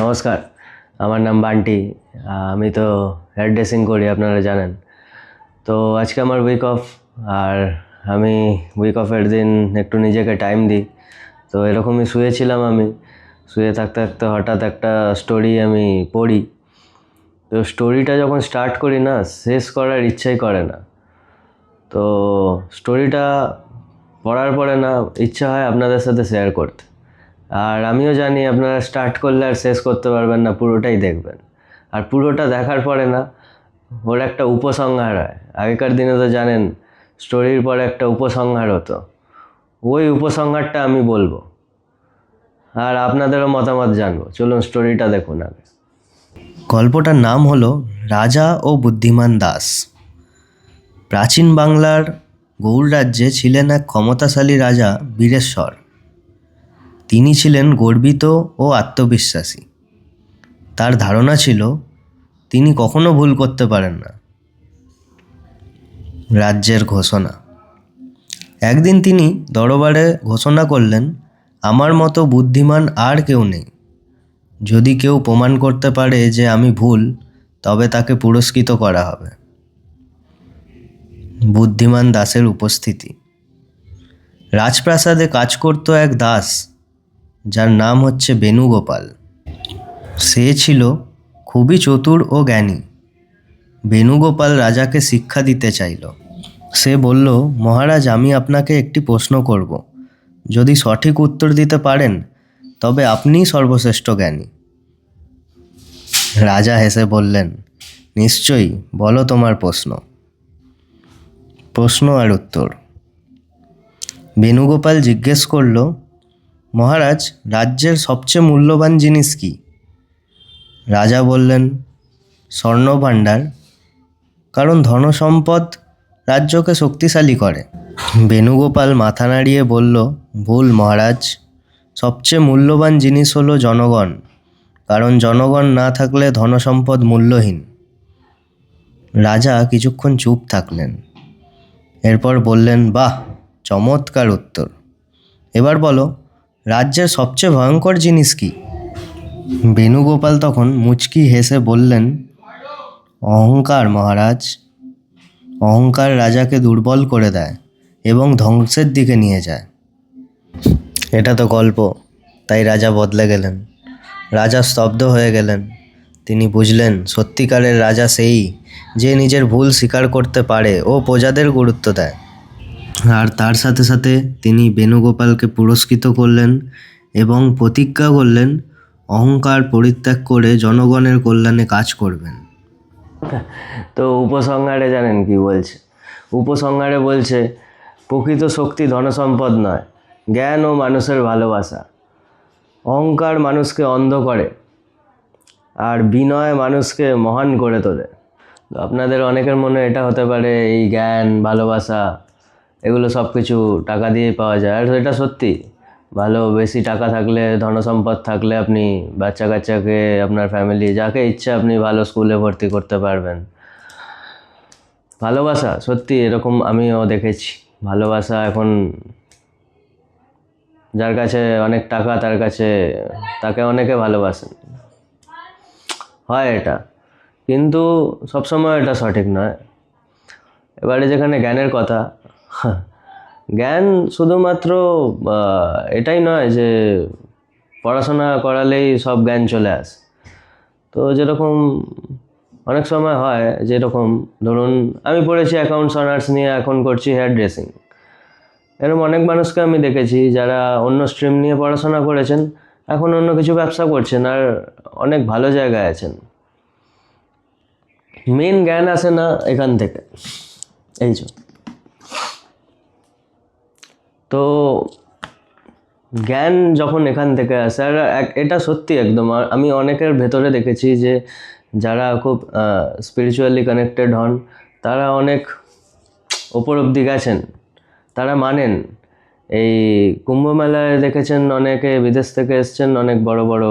নমস্কার। আমার নাম বান্টি। আমি তো হেয়ার ড্রেসিং করি, আপনারা জানেন। তো আজকে আমার উইক অফ আর আমি উইক অফের দিন একটু নিজেকে টাইম দিই। তো এরকমই শুয়েছিলাম আমি। শুয়ে থাকতে থাকতে হঠাৎ একটা স্টোরি আমি পড়ি। তো স্টোরিটা যখন স্টার্ট করি না, শেষ করার ইচ্ছাই করে না। তো স্টোরিটা পড়ার পরে না, ইচ্ছা হয় আপনাদের সাথে শেয়ার করতে। আর আমিও জানি আপনারা স্টার্ট করলে আর শেষ করতে পারবেন না, পুরোটাই দেখবেন। আর পুরোটা দেখার পরে না, ওর একটা উপসংহার হয়। আগেকার দিনে তো জানেন স্টোরির পরে একটা উপসংহার হতো। ওই উপসংহারটা আমি বলব। আর আপনাদেরও মতামত জানব। চলুন স্টোরিটা দেখুন আগে। গল্পটার নাম হলো রাজা ও বুদ্ধিমান দাস। প্রাচীন বাংলার গৌড় রাজ্যে ছিলেন এক ক্ষমতাশালী রাজা বীরেশ্বর। তিনি ছিলেন গর্বিত ও আত্মবিশ্বাসী। তার ধারণা ছিল, তিনি কখনো ভুল করতে পারেন না। রাজ্যের ঘোষণা। একদিন তিনি দরবারে ঘোষণা করলেন, আমার মতো বুদ্ধিমান আর কেউ নেই। যদি কেউ প্রমাণ করতে পারে যে আমি ভুল, তবে তাকে পুরস্কৃত করা হবে। বুদ্ধিমান দাসের উপস্থিতি। রাজপ্রাসাদে কাজ করত এক দাস যার নাম হচ্ছে বেণুগোপাল। সে ছিল খুবই চতুর ও জ্ঞানী। বেণুগোপাল রাজাকে শিক্ষা দিতে চাইল। সে বলল, মহারাজ, আমি আপনাকে একটি প্রশ্ন করব। যদি সঠিক উত্তর দিতে পারেন, তবে আপনিই সর্বশ্রেষ্ঠ জ্ঞানী। রাজা হেসে বললেন, নিশ্চয়ই, বলো তোমার প্রশ্ন। প্রশ্ন আর উত্তর। বেণুগোপাল জিজ্ঞেস করল মহারাজ, রাজ্যের সবচেয়ে মূল্যবান জিনিস কি? রাজা বললেন স্বর্ণভাণ্ডার কারণ ধনসম্পদ রাজ্যকে শক্তিশালী করে। বেণুগোপাল মাথা নাড়িয়ে বলল, ভুল মহারাজ। সবচেয়ে মূল্যবান জিনিস হলো জনগণ। কারণ জনগণ না থাকলে ধনসম্পদ মূল্যহীন। রাজা কিছুক্ষণ চুপ থাকলেন। এরপর বললেন, বাহ, চমৎকার উত্তর। এবার বলো রাজ্যের সবচেয়ে ভয়ঙ্কর জিনিস কি? বেণুগোপাল তখন মুচকি হেসে বললেন, অহংকার, মহারাজ। অহংকার রাজাকে দুর্বল করে দেয় এবং ধ্বংসের দিকে নিয়ে যায়। এটা তো গল্প, তাই রাজা বদলে গেলেন। রাজা স্তব্ধ হয়ে গেলেন। তিনি বুঝলেন, সত্যিকারের রাজা সেই যে নিজের ভুল স্বীকার করতে পারে ও প্রজাদের গুরুত্ব দেয়। আর তার সাথে সাথে তিনি বেণুগোপালকে পুরস্কৃত করলেন এবং প্রতিজ্ঞা করলেন অহংকার পরিত্যাগ করে জনগণের কল্যাণে কাজ করবেন। তো উপসংহারে জানেন কি বলছে? উপসংহারে বলছে, প্রকৃত শক্তি ধনসম্পদ নয়, জ্ঞান ও মানুষের ভালোবাসা। অহংকার মানুষকে অন্ধ করে আর বিনয় মানুষকে মহান করে তোলে। আপনাদের অনেকের মনে এটা হতে পারে, এই জ্ঞান, ভালোবাসা এগুলো সব কিছু টাকা দিয়েই পাওয়া যায়। আর এটা সত্যি, ভালো, বেশি টাকা থাকলে, ধনসম্পদ থাকলে আপনি বাচ্চা কাচ্চাকে আপনার ফ্যামিলি যাকে ইচ্ছা আপনি ভালো স্কুলে ভর্তি করতে পারবেন। ভালোবাসা, সত্যি, এরকম আমিও দেখেছি। ভালোবাসা এখন যার কাছে অনেক টাকা, তার কাছে তাকে অনেকে ভালোবাসেন। হয় এটা, কিন্তু সবসময় এটা সঠিক নয়। এবারে যেখানে জ্ঞানের কথা জ্ঞান শুধুমাত্র এটাই নয় যে পড়াশোনা করালেই সব জ্ঞান চলে আসে। তো যেরকম অনেক সময় হয়, যেরকম ধরুন আমি পড়েছি অ্যাকাউন্টস অনার্স নিয়ে এখন করছি হেয়ার ড্রেসিং এরকম অনেক মানুষকে আমি দেখেছি যারা অন্য স্ট্রিম নিয়ে পড়াশোনা করেছেন, এখন অন্য কিছু ব্যবসা করছেন আর অনেক ভালো জায়গায় আছেন। মেন জ্ঞান আসে না এখান থেকে। এই যে। তো জ্ঞান যখন এখান থেকে আসে আর এটা সত্যি একদম। আমি অনেকের ভেতরে দেখেছি যে যারা খুব স্পিরিচুয়ালি কানেক্টেড হন, তারা অনেক ওপর অব্দি গেছেন। তারা মানেন। এই কুম্ভ মেলায় দেখেছেন অনেকে, বিদেশ থেকে এসছেন অনেক বড় বড়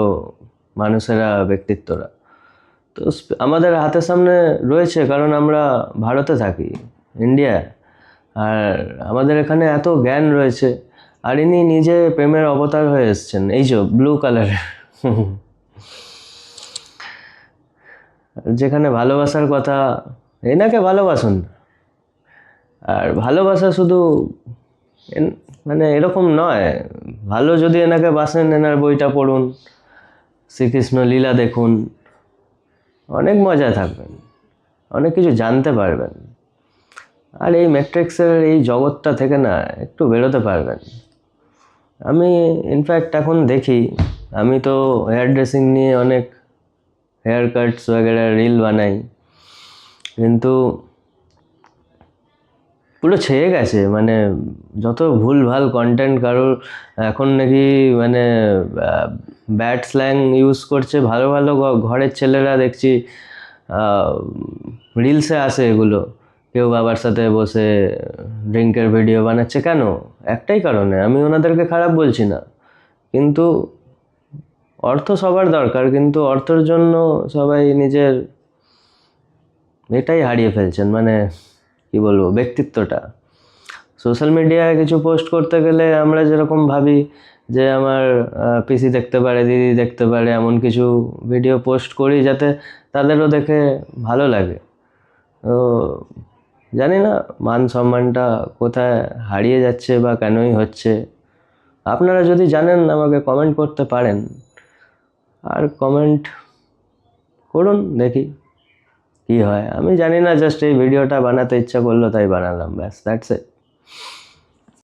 মানুষেরা, ব্যক্তিত্বরা। তো আমাদের হাতের সামনে রয়েছে, কারণ আমরা ভারতে থাকি ইন্ডিয়া আর আমাদের এখানে এত জ্ঞান রয়েছে। আর ইনি নিজে প্রেমের অবতার হয়ে এসছেন। এই যে ব্লু কালারের যেখানে ভালোবাসার কথা, এনাকে ভালোবাসুন। আর ভালোবাসা শুধু মানে এরকম নয়। ভালো যদি এনাকে বাসেন, এনার বইটা পড়ুন, শ্রীকৃষ্ণ লীলা দেখুন, অনেক মজা থাকবেন, অনেক কিছু জানতে পারবেন। আর এই ম্যাট্রিক্সের এই জগৎটা থেকে না একটু বেরোতে পারবেন। আমি ইনফ্যাক্ট এখন দেখি, আমি তো হেয়ার ড্রেসিং নিয়ে অনেক হেয়ার কাটস ওয়াগেরে রিল বানাই, কিন্তু পুরো ছেয়ে গেছে মানে যত ভুল ভালো কন্টেন্ট কারোর এখন নাকি মানে ব্যাট স্ল্যাং ইউজ করছে, ভালো ভালো ঘরের ছেলেরা দেখছি রিলসে আসে এগুলো। কেউ বাবার সাথে বসে ড্রিঙ্কের ভিডিও বানাচ্ছে কেন? একটাই কারণে, আমি ওনাদেরকে খারাপ বলছি না। কিন্তু অর্থ সবার দরকার, কিন্তু অর্থের জন্য সবাই নিজের এটাই হারিয়ে ফেলছেন মানে কি বলব, ব্যক্তিত্বটা। সোশ্যাল মিডিয়ায় কিছু পোস্ট করতে গেলে আমরা যেরকম ভাবি যে আমার পিসি দেখতে পারে, দিদি দেখতে পারে, এমন কিছু ভিডিও পোস্ট করি যাতে তাদেরও দেখে ভালো লাগে। তো জানি না মান সম্মানটা কোথায় হারিয়ে যাচ্ছে বা কেনই হচ্ছে। আপনারা যদি জানেন, আমাকে কমেন্ট করতে পারেন। আর কমেন্ট করুন, দেখি কি হয়। আমি জানি না জাস্ট এই ভিডিওটা বানাতে ইচ্ছা করল, তাই বানালাম, ব্যাস দ্যাটস ইট